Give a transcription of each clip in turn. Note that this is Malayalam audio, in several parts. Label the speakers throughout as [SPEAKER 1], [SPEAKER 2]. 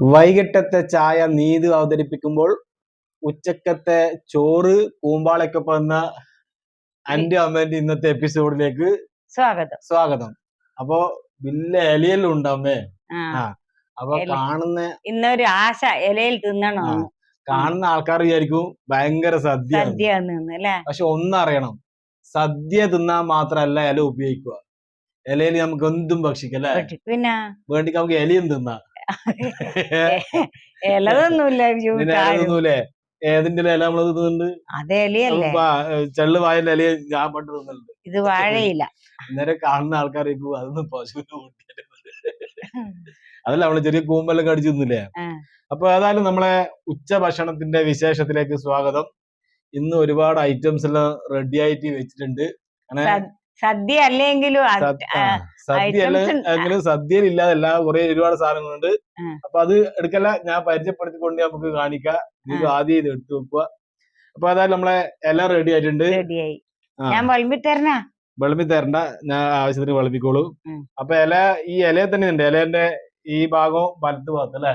[SPEAKER 1] വൈകിട്ടത്തെ ചായ നീതു അവതരിപ്പിക്കുമ്പോൾ ഉച്ചക്കത്തെ ചോറ് കൂമ്പാളയ്ക്കൊപ്പം എന്ന അന്റെ അമ്മേന്റെ ഇന്നത്തെ എപ്പിസോഡിലേക്ക്
[SPEAKER 2] സ്വാഗതം.
[SPEAKER 1] സ്വാഗതം. അപ്പോ വലിയ ഇലയെല്ലാം ഉണ്ടമ്മേ
[SPEAKER 2] ആ
[SPEAKER 1] ആ. അപ്പൊ. കാണുന്ന
[SPEAKER 2] ഇന്നൊരു ആശ ഇലയിൽ തിന്നണോ?
[SPEAKER 1] കാണുന്ന ആൾക്കാർ വിചാരിക്കും ഭയങ്കര സദ്യ പക്ഷെ ഒന്നറിയണം സദ്യ തിന്നാൻ മാത്രല്ല ഇല ഉപയോഗിക്കുക. ഇലയിൽ നമുക്ക് എന്തും ഭക്ഷിക്കാം അല്ലെ?
[SPEAKER 2] പിന്നെ?
[SPEAKER 1] വേണ്ടി നമുക്ക് ഇലയും തിന്നാം.
[SPEAKER 2] ഇലതൊന്നുമില്ല
[SPEAKER 1] പിന്നെ ഇല തിന്നൂലേ ഏതിന്റെ ഇല നമ്മൾ തിന്നുന്നുണ്ട്?
[SPEAKER 2] അത് ഇലയല്ലേ
[SPEAKER 1] ചെള്ളു വായന്റെ ഇലയും ഞാൻ പണ്ട് തിന്നുന്നുണ്ട്.
[SPEAKER 2] ഇത് വാഴയില്ല
[SPEAKER 1] അന്നേരം കാണുന്ന ആൾക്കാരേക്കും അതൊന്നും പശുവിന് അതല്ല നമ്മൾ ചെറിയ കൂമ്പെല്ലാം കടിച്ചു തിന്നില്ലേ. അപ്പൊ ഏതായാലും നമ്മളെ ഉച്ച ഭക്ഷണത്തിന്റെ വിശേഷത്തിലേക്ക് സ്വാഗതം. ഇന്ന് ഒരുപാട് ഐറ്റംസ് എല്ലാം റെഡി ആയിട്ട് വെച്ചിട്ടുണ്ട്.
[SPEAKER 2] സദ്യ അല്ലെങ്കിലും
[SPEAKER 1] സദ്യ ഇല്ലാതല്ല
[SPEAKER 2] items ഉണ്ട്.
[SPEAKER 1] സദ്യയിൽ ഇല്ലാതെ എല്ലാ കുറെ ഒരുപാട് സാധനങ്ങളുണ്ട്. അപ്പൊ അത് എടുക്കല്ല ഞാൻ പരിചയപ്പെടുത്തിക്കൊണ്ട് നമുക്ക് കാണിക്കാം. ഇത്. ആദ്യം ഇത് എടുത്തു വെക്കുക. അപ്പൊ അതായത് നമ്മളെ എല്ലാം റെഡി ആയിട്ടുണ്ട്.
[SPEAKER 2] ഞാൻ വിളമ്പി തരണ?
[SPEAKER 1] വിളമ്പി തരണ്ട. ഞാൻ ആവശ്യത്തിന് വിളമ്പിക്കോളൂ. അപ്പൊ ഇല ഈ ഇല തന്നെ ഉണ്ട്. ഇലേന്റെ ഈ ഭാഗവും വലത്ത് ഭാഗത്ത് അല്ലെ?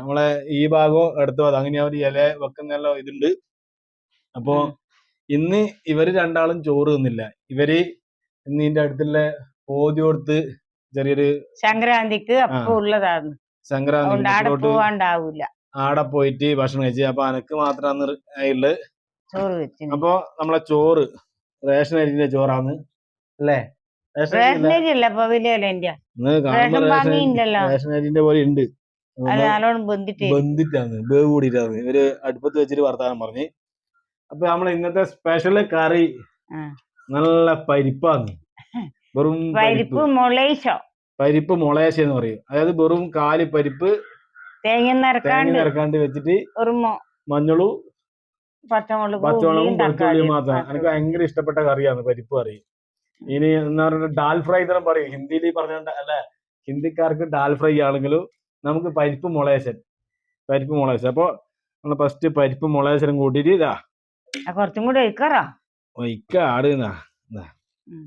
[SPEAKER 1] നമ്മളെ ഈ ഭാഗവും എടുത്ത് ഭാഗം അങ്ങനെ ഒരു ഇല വെക്കുന്നല്ലോ ഇതുണ്ട്. അപ്പൊ. ഇന്ന് ഇവർ രണ്ടാളും ചോറ് തിന്നില്ല. ഇവർ ഇന്ന് ഇതിന്റെ അടുത്തുള്ള പോതി കൊടുത്ത് ചെറിയൊരു
[SPEAKER 2] സംക്രാന്തിക്ക് അപ്പൊ ഉള്ളതാണ്.
[SPEAKER 1] സംക്രാന്തി
[SPEAKER 2] ആടെ
[SPEAKER 1] പോയിട്ട് ഭക്ഷണം കഴിച്ച് അപ്പൊ അനക്ക് മാത്രമാണ്
[SPEAKER 2] അതിൽ
[SPEAKER 1] അപ്പൊ നമ്മളെ ചോറ് റേഷൻ അരിന്റെ ചോറാന്ന്. അല്ലേ? റേഷൻ അരിന്റെ പോലെ ഉണ്ട് ബന്ധിട്ടാണ് ബേവ് കൂടിയിട്ടാണ് ഇവർ അടുപ്പത്ത് വെച്ചിട്ട് വർത്താനം പറഞ്ഞ് അപ്പൊ നമ്മൾ ഇന്നത്തെ സ്പെഷ്യൽ കറി നല്ല പരിപ്പാന്ന് വെറും
[SPEAKER 2] പരിപ്പ് മുളേശോ.
[SPEAKER 1] പരിപ്പ് മുളേശ എന്ന് പറയും. അതായത് വെറും കാലി പരിപ്പ്
[SPEAKER 2] തേങ്ങ നിറക്കാണ്ട്
[SPEAKER 1] വെച്ചിട്ട് മഞ്ഞളും
[SPEAKER 2] പച്ചമുളകും
[SPEAKER 1] പച്ചമുളകും വെളുത്തുള്ളിയും
[SPEAKER 2] തക്കാളിയും
[SPEAKER 1] മാത്രം.
[SPEAKER 2] മാത്രം.
[SPEAKER 1] എനിക്ക് ഭയങ്കര ഇഷ്ടപ്പെട്ട കറിയാണ് പരിപ്പ് കറി. ഇനി എന്താ പറയുക ഡാൽ ഫ്രൈ തന്നെ പറയും. ഹിന്ദിയിൽ പറഞ്ഞ അല്ലെ ഹിന്ദിക്കാർക്ക് ഡാൽ ഫ്രൈ ആണെങ്കിലും നമുക്ക് പരിപ്പ് മുളേശൻ. പരിപ്പ് മുളേശൻ. അപ്പൊ നമ്മൾ ഫസ്റ്റ് പരിപ്പ് മുളേശനും കൂട്ടിയിട്ട് ഇതാ
[SPEAKER 2] കുറച്ചും കൂടി ഒഴിക്കാറാ? ഉം.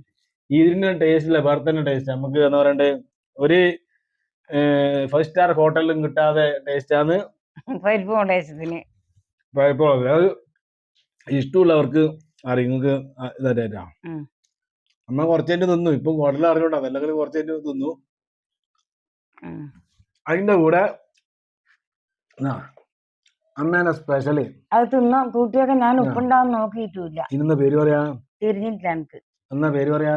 [SPEAKER 1] ഇതിന്റെ ടേസ്റ്റ് ഇല്ല വേറെ തന്നെ ടേസ്റ്റ് നമുക്ക് എന്താ പറയണ്ടേ ഒരു ഫൈവ് സ്റ്റാർ ഹോട്ടലിലും കിട്ടാതെ ടേസ്റ്റ് ആണ് അത് ഇഷ്ടമുള്ളവർക്ക് അറിയുന്നത്
[SPEAKER 2] ഇതായിട്ടാ.
[SPEAKER 1] അമ്മ കുറച്ചേറ്റ് തിന്നു. ഇപ്പൊ ഹോട്ടലിൽ അറിഞ്ഞോണ്ടാ. അല്ലെങ്കിൽ കുറച്ചേറ്റ് തിന്നു. അതിന്റെ കൂടെ ആ, അമ്മേനെ സ്പെഷ്യൽ
[SPEAKER 2] അത് തിന്നാൻ കൂട്ടിയൊക്കെ ഞാൻ. ഉപ്പുണ്ടാവും നോക്കിയിട്ടില്ല.
[SPEAKER 1] ഇന്ന പേര് പറയാ?
[SPEAKER 2] തിരിഞ്ഞിട്ടില്ല എനിക്ക്.
[SPEAKER 1] എന്നാ പേര് പറയാ?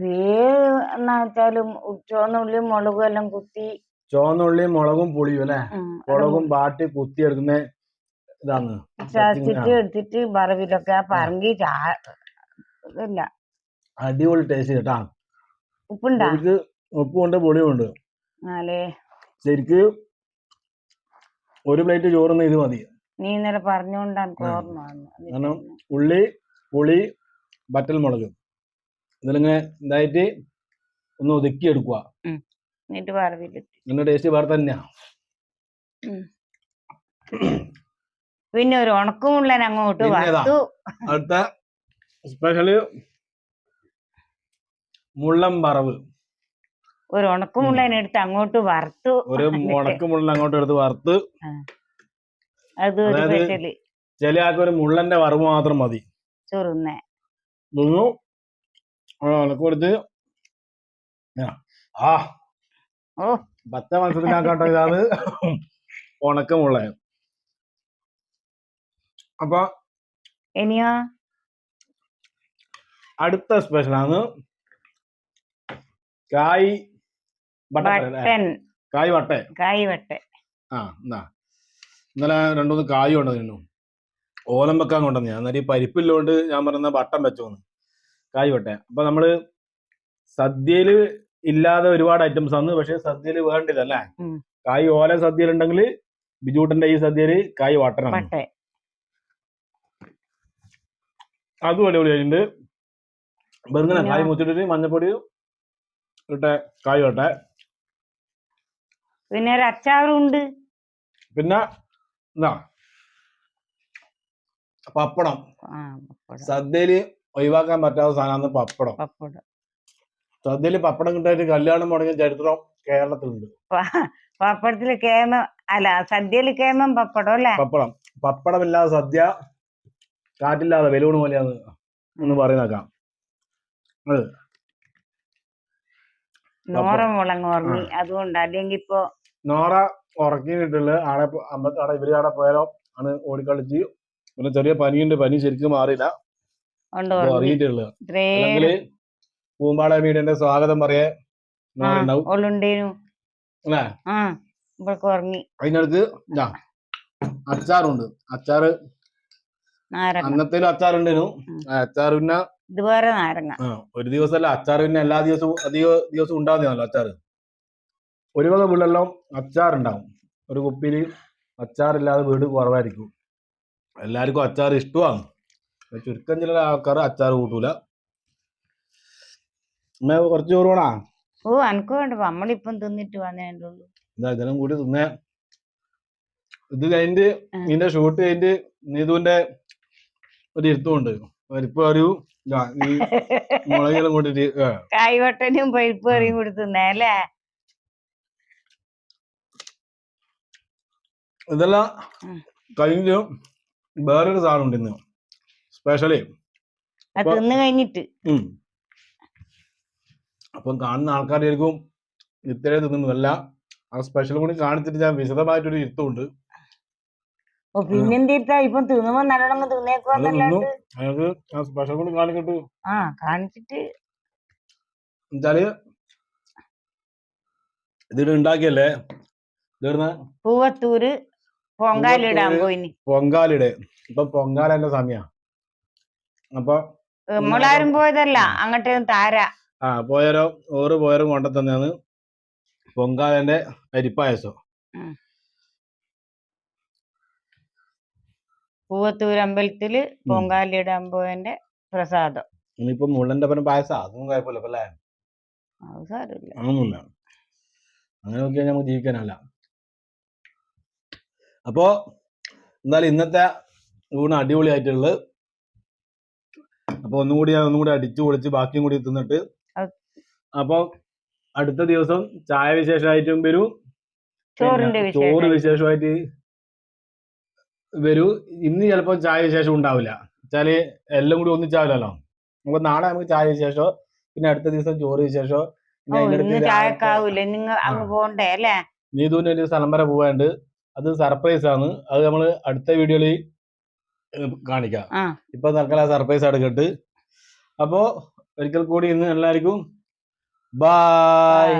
[SPEAKER 2] പേര് എന്നാ വെച്ചാലും ചുവന്ന ഉള്ളി മുളകും എല്ലാം കുത്തി.
[SPEAKER 1] ചുവന്നുള്ളിയും മുളകും പുളിയും അല്ലെ? മുളകും ബാട്ടി കുത്തി എടുക്കുന്ന ഇതാണ്
[SPEAKER 2] ചതച്ചിട്ട് എടുത്തിട്ട് വറവിലൊക്കെ പറങ്കി ഇതല്ല ഇല്ല.
[SPEAKER 1] അടിപൊളി ടേസ്റ്റ് കേട്ടാ.
[SPEAKER 2] ഉപ്പുണ്ടാ?
[SPEAKER 1] ഉപ്പുണ്ട് പുളിയുണ്ട് ശരിക്ക് ഒരു പ്ലേറ്റ് ചോറുന്ന ഇത് മതി.
[SPEAKER 2] നീ ഇന്നലെ
[SPEAKER 1] ആ.
[SPEAKER 2] ഓർമ്മ
[SPEAKER 1] കാരണം ഉള്ളി പുളി ബട്ടൽ മുളക് ഇതിലിങ്ങനെ ഇതായിട്ട് ഒന്ന് ഒതുക്കി എടുക്കുക
[SPEAKER 2] എന്നിട്ട്
[SPEAKER 1] ഇതിന്റെ ടേസ്റ്റ് വേറെ തന്നെയാ.
[SPEAKER 2] പിന്നെ ഒരു ഉണക്കമുള്ളൻ അങ്ങോട്ട്
[SPEAKER 1] അടുത്ത സ്പെഷ്യൽ മുള്ളം പറവ്
[SPEAKER 2] ഒരു ഉണക്കമുള്ളൻ എടുത്ത് അങ്ങോട്ട് വറുത്തു
[SPEAKER 1] ഒരു ഉണക്കമുള്ള അങ്ങോട്ട് എടുത്ത് വറുത്ത്
[SPEAKER 2] അത് ഒരു സ്പെഷ്യൽ.
[SPEAKER 1] ചില ആൾക്ക് ഒരു മുള്ളന്റെ വറവ് മാത്രം മതി.
[SPEAKER 2] ചൊറുന്നേ.
[SPEAKER 1] തിന്നു. ഉണക്ക് കൊടുത്ത് ആ. ഓ
[SPEAKER 2] ഓ.
[SPEAKER 1] പച്ച മത്സരത്തിനാക്കാട്ടോ ഇതാണ് ഉണക്കമുള്ള അപ്പൊ
[SPEAKER 2] ഇനിയോ?
[SPEAKER 1] അടുത്ത സ്പെഷ്യലാണ് കായ്
[SPEAKER 2] ബട്ടൻ
[SPEAKER 1] കായ് വട്ടെ.
[SPEAKER 2] കായ് വട്ടെ.
[SPEAKER 1] ആ എന്നാ ഇന്നലെ രണ്ടുമൂന്ന് കായ് കൊണ്ടുവന്നു ഓലം വെക്കാൻ കൊണ്ടുവന്നു ഞാൻ അന്നേരം ഈ പരിപ്പില്ലോണ്ട് ഞാൻ പറയുന്ന വട്ടം വെച്ചോന്ന്. കായ് വട്ടെ. അപ്പൊ നമ്മൾ സദ്യയിൽ ഇല്ലാതെ ഒരുപാട് ഐറ്റംസ് ആണ് പക്ഷെ സദ്യയിൽ വേണ്ടതല്ലേ
[SPEAKER 2] ഉം.
[SPEAKER 1] കായ് ഓല സദ്യയിലുണ്ടെങ്കിൽ ബിജൂട്ടന്റെ ഈ സദ്യയിൽ കായ്
[SPEAKER 2] വട്ടണം.
[SPEAKER 1] അതും അടിപൊളിയായിട്ടുണ്ട് വെറുതെ? കായ് മുച്ചിട്ടിട്ട് മഞ്ഞപ്പൊടിയും ഇട്ടെ കായ് വട്ടെ.
[SPEAKER 2] പിന്നെ ഒരു അച്ചാറും ഉണ്ട്
[SPEAKER 1] പിന്നെ എന്താ പപ്പടം.
[SPEAKER 2] ആ പപ്പടം.
[SPEAKER 1] സദ്യയിൽ ഒഴിവാക്കാൻ പറ്റാത്ത സാധനമാണ് പപ്പടം.
[SPEAKER 2] പപ്പടം.
[SPEAKER 1] സദ്യയിൽ പപ്പടം കിട്ടായിട്ട് കല്യാണം മുടങ്ങിയ ചരിത്രം കേരളത്തിലുണ്ട്.
[SPEAKER 2] പ- പപ്പടത്തിൽ കേമ അല്ല സദ്യയിൽ കേമം പപ്പടം അല്ലേ?
[SPEAKER 1] പപ്പടം. പപ്പടം ഇല്ലാതെ സദ്യ കാറ്റില്ലാതെ ബലൂൺ പോലെയാന്ന് എന്ന് പറയുന്നേക്കാം
[SPEAKER 2] നോറ മുളങ്ങ് അതുകൊണ്ട് അല്ലെങ്കിൽ ഇപ്പൊ
[SPEAKER 1] നോറ ഉറക്കിയിട്ടുള്ളത് ആടെ അമ്പത്തി ആടെ ഇവർ ആടെ പോയാലോ? ആണ് ഓടിക്കളിച്ച്. പിന്നെ ചെറിയ പനിയുണ്ട്. പനി ശരിക്കും മാറിയില്ല. അറിയിട്ടുള്ളത് അല്ലെങ്കിൽ പൂമ്പാള വീടിന്റെ സ്വാഗതം പറയേ. അതിനടുത്ത് അച്ചാറുണ്ട്. അച്ചാറ് അന്നത്തെ അച്ചാറുണ്ടേനു. അച്ചാർ പിന്നെ
[SPEAKER 2] നാരങ്ങ.
[SPEAKER 1] ഒരു ദിവസമല്ല അച്ചാർ പിന്നെ എല്ലാ ദിവസവും അധിക ദിവസവും ഉണ്ടാകുന്നതാണല്ലോ അച്ചാർ ഒരു വക വീടെല്ലാം അച്ചാറുണ്ടാവും. ഒരു കുപ്പിയിൽ അച്ചാറില്ലാതെ വീട് കുറവായിരിക്കും. എല്ലാവർക്കും അച്ചാർ ഇഷ്ടമാണ്. ചുരുക്കം ചില ആൾക്കാർ അച്ചാർ കൂട്ടൂല. അമ്മ കുറച്ച് ചോറ് വേണോ?
[SPEAKER 2] ഓ അനക്ക് വേണ്ട. നമ്മളിപ്പം തിന്നിട്ട് വന്നേണ്ടുള്ളൂ
[SPEAKER 1] എന്താ ഇതിനും കൂടി തിന്നേ. ഇത് കഴിഞ്ഞിട്ട് നിന്റെ ഷൂട്ട് കഴിഞ്ഞിട്ട് നീതുവിന്റെ ഒരു ഇരുത്തുമുണ്ട് ഇപ്പൊ ഒരു മുളകിലും കൂടി
[SPEAKER 2] കായ്വട്ടനും പരിപ്പ് കറിയും കൂടി തിന്നേ അല്ലേ?
[SPEAKER 1] ഇതെല്ലാം. കഴിഞ്ഞു വേറൊരു സാധനം ഉണ്ട് ഇന്ന്. സ്പെഷ്യലി
[SPEAKER 2] തിന്ന് കഴിഞ്ഞിട്ട്.
[SPEAKER 1] അപ്പം കാണുന്ന ആൾക്കാരായിരിക്കും ഇത്രയും തിന്നുന്നതല്ല ആ സ്പെഷ്യൽ കൂടി കാണിച്ചിട്ട് ഞാൻ വിശദമായിട്ടൊരു ഇരുത്തുണ്ട്.
[SPEAKER 2] പിന്നെന്തിട്ടാ ഇപ്പൊ തിന്നുമ്പോ നല്ലോണം
[SPEAKER 1] അത് തിന്നു.
[SPEAKER 2] തിന്നേക്കുവന്നല്ലാണ്ട്
[SPEAKER 1] അയാൾക്ക് ആ സ്പെഷ്യൽ കൂടി കാണിക്കട്ടു.
[SPEAKER 2] ആ കാണിച്ചിട്ട്.
[SPEAKER 1] ഉണ്ടാക്കിയല്ലേ?
[SPEAKER 2] പൂവത്തൂര് പൊങ്കാലിടാൻ പോയിനി.
[SPEAKER 1] പൊങ്കാലിടെ ഇപ്പൊ പൊങ്കാലന്റെ സമയ. അപ്പൊ
[SPEAKER 2] നമ്മളാരും പോയതല്ല. അങ്ങോട്ടേ താര.
[SPEAKER 1] ആ പോയാരോ ഓറ് പോയവരും കൊണ്ട തന്നെയാണ് പൊങ്കാലന്റെ അരിപ്പായസം.
[SPEAKER 2] പൂവത്തൂര് അമ്പലത്തിൽ പൊങ്കാലിടാൻ പോയന്റെ പ്രസാദം.
[SPEAKER 1] ഇനിയിപ്പോ മുള്ളന്റെ പനം പായസം അതൊന്നും കുഴപ്പമില്ല അല്ലേ അങ്ങനെ നോക്കിയാൽ നമുക്ക് ജീവിക്കാനല്ല. അപ്പോ എന്തായാലും ഇന്നത്തെ ഊണ് അടിപൊളിയായിട്ടുള്ളത്. അപ്പൊ ഒന്നുകൂടി ഞാൻ ഒന്നും കൂടി അടിച്ചു പൊളിച്ച് ബാക്കിയും കൂടി തിന്നിട്ട്
[SPEAKER 2] അപ്പോൾ
[SPEAKER 1] അപ്പൊ അടുത്ത ദിവസം ചായ വിശേഷമായിട്ടും വരൂ. ചോറ് വിശേഷമായിട്ട് വരൂ. ഇന്ന് ചിലപ്പോ ചായ വിശേഷം ഉണ്ടാവില്ല. വെച്ചാൽ എല്ലാം കൂടി ഒന്നിച്ചാവില്ലല്ലോ നമുക്ക് നാളെ നമുക്ക് ചായ വിശേഷോ പിന്നെ അടുത്ത ദിവസം ചോറ് വിശേഷോ നീ
[SPEAKER 2] ചായക്കാവൂല നിങ്ങൾ അങ്ങ് പോണ്ടേ അല്ലേ?
[SPEAKER 1] ഒരു സ്ഥലം വരെ പോവാണ്ട് അത് സർപ്രൈസ് ആണ്. അത് നമ്മൾ അടുത്ത വീഡിയോയിൽ കാണിക്കാം. ഇപ്പൊ തൽക്കാലം സർപ്രൈസ് എടുക്കട്ട് അപ്പോ ഒരിക്കൽ കൂടി ഇന്ന് എല്ലാവർക്കും ബായ്